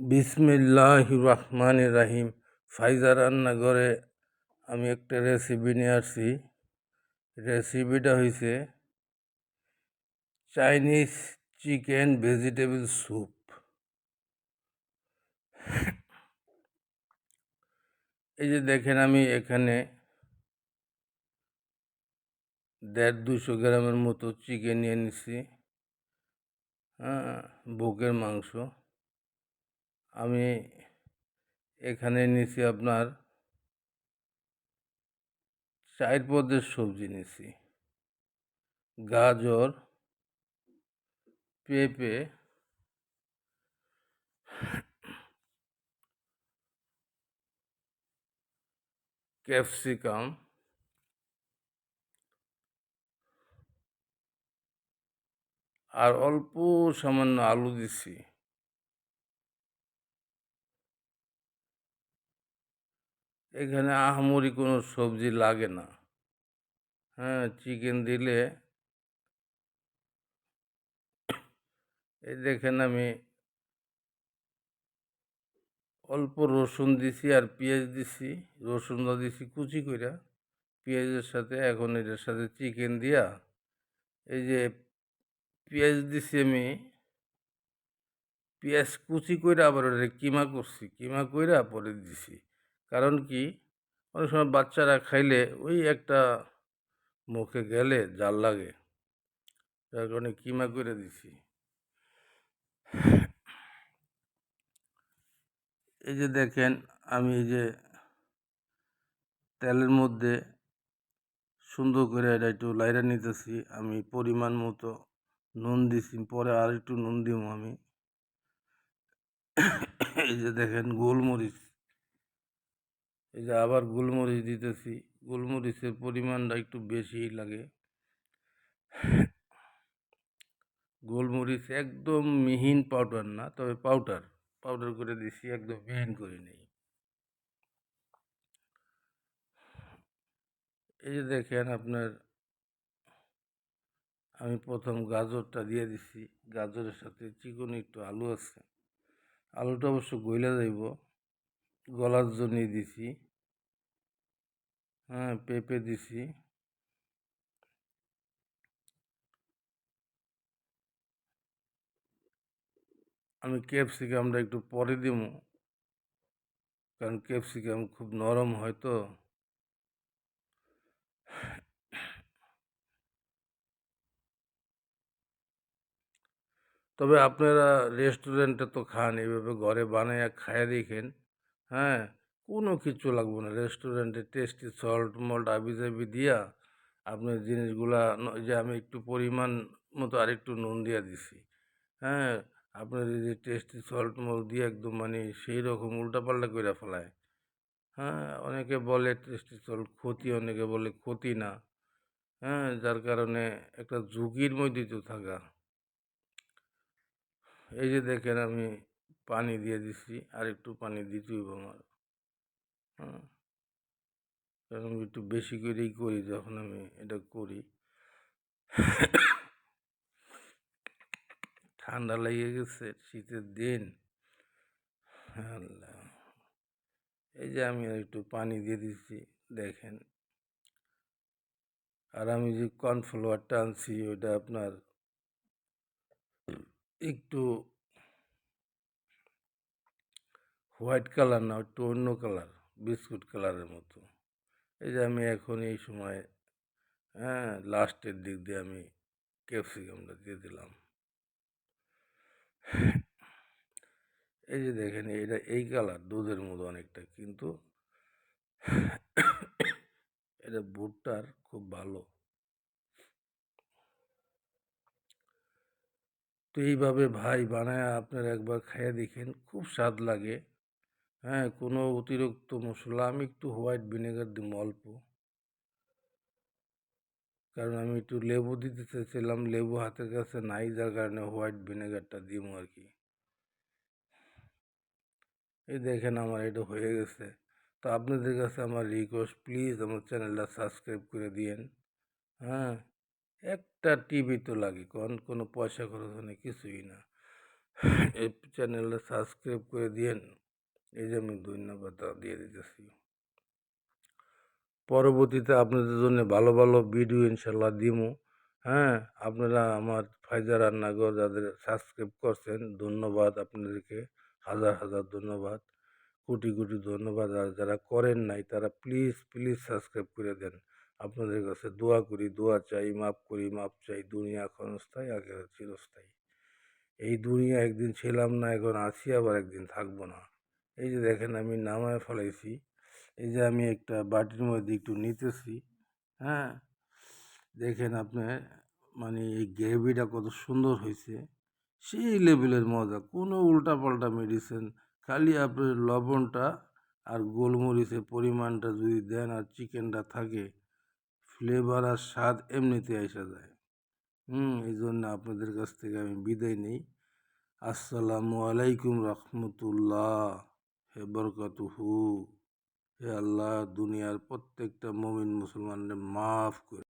বিসমিল্লাহ রহমান রাহিম। ফাইজা রান্নাঘরে আমি একটা রেসিপি নিয়ে আসছি। রেসিপিটা হয়েছে চাইনিজ চিকেন ভেজিটেবল স্যুপ এই যে দেখেন আমি এখানে দেড় দুশো গ্রামের মতো চিকেন নিয়ে নিছি হ্যাঁ বুকের মাংস। আমি এখানে নিছি আপনার চার পদের সবজি নিছি গাজর, পেঁপে, ক্যাপসিকাম, আর অল্প সামান্য আলু দিছি এখানে আহামরি কোনো সবজি লাগে না। হ্যাঁ চিকেন দিলে এই দেখেন আমি অল্প রসুন দিছি আর পেঁয়াজ দিছি। রসুনটা দিছি কুচি কইরা। পেঁয়াজের সাথে এখন এটার সাথে চিকেন দিয়া এই যে পেঁয়াজ দিছি আমি, পেঁয়াজ কুচি কইরা আবার ওটা কিমা করছি, কিমা কইরা পরে দিছি। কারণ কি? অনেক সময় বাচ্চারা খাইলে ওই একটা মুখে গেলে জাল লাগে। যার কারণে কিমা করে দিছি। এই যে দেখেন, আমি এই যে তেলের মধ্যে সুন্দর করে এটা একটু লাইরা নিতেছি। আমি পরিমাণ মতো নুন দিছি, পরে আর একটু নুন দিব আমি। এই যে দেখেন গোলমরিচ। এই যে আবার গোলমরিচ দিতেছি, গোলমরিচের পরিমাণটা একটু বেশি লাগে। গোলমরিচ একদম মিহিন পাউডার না, তবে পাউডার পাউডার করে দিছি, একদম মিহিন করে নেই। এই যে দেখেন আপনার, আমি প্রথম গাজরটা দিয়ে দিছি, গাজরের সাথে চিকন একটু আলু আছে। আলুটা অবশ্য গইলা যাইব, গলার জন্যই দিছি। হ্যাঁ পেঁপে দিছি। আমি ক্যাপসিকামটা একটু পরে দিব। কারণ ক্যাপসিকাম খুব নরম হয় তো। তবে আপনারা রেস্টুরেন্টে তো খান, এইভাবে ঘরে বানাইয়া খাইয়া দেখেন। হ্যাঁ কোনো কিছু লাগবে না। রেস্টুরেন্টে টেস্টি সল্ট মল্ট আবি দিয়া আপনার জিনিসগুলা যে আমি একটু পরিমাণ মতো আরেকটু নুন দিয়া দিছি। হ্যাঁ আপনার এই যে টেস্টি সল্ট মল দিয়ে একদম মানে সেই রকম উল্টাপাল্টা করে ফেলায়। হ্যাঁ অনেকে বলে টেস্টি সল্ট ক্ষতি, অনেকে বলে ক্ষতি না। হ্যাঁ যার কারণে একটা ঝুঁকির মধ্যে তো থাকা। এই যে দেখেন আমি পানি দিয়ে দিছি আর একটু পানি দিতে হইব আমার। হ্যাঁ। কারণ একটু বেশি করেই করি যখন আমি এটা করি। ঠান্ডা লেগে গেছে, শীতের দিন। আল্লাহ। এই যে আমি একটু পানি দিয়ে দিচ্ছি, দেখেন। আর আমি যে কর্নফ্লাওয়ারটা আনছি, ওটা আপনার একটু হোয়াইট কালার না, একটু অন্য কালার। বিস্কুট কালারের মতো। এই যে আমি এখন এই সময় হ্যাঁ লাস্টের দিক দিয়ে আমি ক্যাপসিকামটা দিয়ে দিলাম। এই যে দেখেন, এটা এই কালার, দুধের মতো অনেকটা, কিন্তু এটা বুটটার খুব ভালো। তো এইভাবে ভাই বানায় আপনারা একবার খাইয়ে দেখেন, খুব স্বাদ লাগে। হ্যাঁ কোনো অতিরিক্ত মশলা আমি একটু হোয়াইট ভিনেগার দিব অল্প। কারণ আমি একটু লেবু দিতে চেয়েছিলাম, লেবু হাতের কাছে নাই, যার কারণে হোয়াইট ভিনেগারটা দিব আর কি। এই দেখেন আমার এটা হয়ে গেছে। তো আপনাদের কাছে আমার রিকোয়েস্ট প্লিজ আমার চ্যানেলটা সাবস্ক্রাইব করে দিয়েন। হ্যাঁ একটা টিভি তো লাগে কোন কোনো পয়সা খরচ নেই কিছুই না। এই চ্যানেলটা সাবস্ক্রাইব করে দিয়েন। এই যে আমি ধন্যবাদ দিয়ে দিতেছি। পরবর্তীতে আপনাদের জন্য ভালো ভালো ভিডিও ইনশাল্লাহ দিমু। হ্যাঁ আপনারা আমার ফায়দা রান্নাঘর যাদের সাবস্ক্রাইব করছেন, ধন্যবাদ আপনাদেরকে। হাজার হাজার ধন্যবাদ। কোটি কোটি ধন্যবাদ। আর যারা করেন নাই, তারা প্লিজ প্লিজ সাবস্ক্রাইব করে দেন। আপনাদের কাছে দোয়া করি, দোয়া চাই মাপ করি মাপ চাই। দুনিয়া ক্ষণস্থায়ী আগে চিরস্থায়ী। এই দুনিয়া একদিন ছিলাম না, এখন আছি, আবার একদিন থাকব না। এই যে দেখেন আমি নামায় ফেলাইছি। এই যে আমি একটা বাটির মধ্যে একটু নিতেছি হ্যাঁ? দেখেন আপনি মানে এই গ্রেভিটা কত সুন্দর হয়েছে সেই লেভেলের মজা, কোনো উল্টাপাল্টা মেডিসিন খালি আপনার লবণটা আর গোলমরিচের পরিমাণটা যদি দেন আর চিকেনটা থাকে ফ্লেভার আর স্বাদ এমনিতে আসা যায়। হুম, এই জন্য আপনাদের কাছ থেকে আমি বিদায় নিই। আসসালামু আলাইকুম রহমতুল্লাহ। হে বরকতুহু হে আল্লাহ দুনিয়ার প্রত্যেকটা মমিন মুসলমানদের মাফ করে